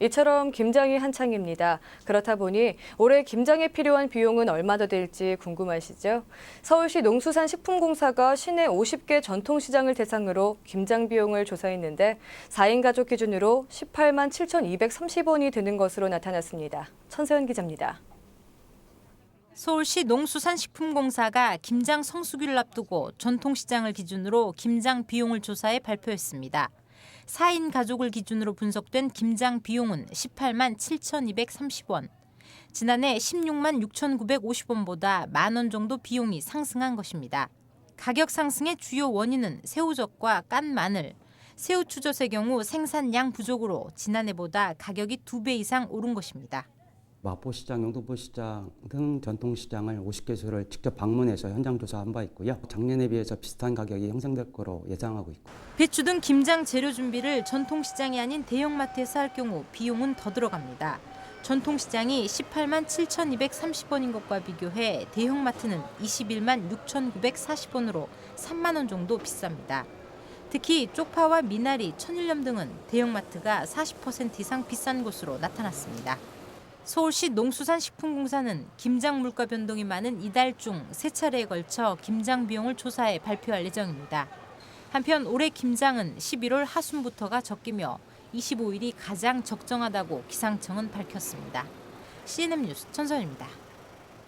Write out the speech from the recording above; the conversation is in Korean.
이처럼 김장이 한창입니다. 그렇다 보니 올해 김장에 필요한 비용은 얼마 더 들지 궁금하시죠? 서울시 농수산식품공사가 시내 50개 전통시장을 대상으로 김장 비용을 조사했는데 4인 가족 기준으로 18만 7,230원이 드는 것으로 나타났습니다. 천세현 기자입니다. 서울시 농수산식품공사가 김장 성수기를 앞두고 전통시장을 기준으로 김장 비용을 조사해 발표했습니다. 4인 가족을 기준으로 분석된 김장 비용은 18만 7,230원. 지난해 16만 6,950원보다 만 원 정도 비용이 상승한 것입니다. 가격 상승의 주요 원인은 새우젓과 깐 마늘, 새우 추젓의 경우 생산량 부족으로 지난해보다 가격이 두배 이상 오른 것입니다. 마포시장, 영등포시장 등 전통시장을 50개소를 직접 방문해서 현장 조사한 바 있고요. 작년에 비해서 비슷한 가격이 형성될 거로 예상하고 있고 배추 등 김장 재료 준비를 전통시장이 아닌 대형마트에서 할 경우 비용은 더 들어갑니다. 전통시장이 18만 7,230원인 것과 비교해 대형마트는 21만 6,940원으로 3만 원 정도 비쌉니다. 특히 쪽파와 미나리, 천일염 등은 대형마트가 40% 이상 비싼 것으로 나타났습니다. 서울시 농수산식품공사는 김장 물가 변동이 많은 이달 중 세 차례에 걸쳐 김장 비용을 조사해 발표할 예정입니다. 한편 올해 김장은 11월 하순부터가 적기며 25일이 가장 적정하다고 기상청은 밝혔습니다. CNN 뉴스 천선입니다.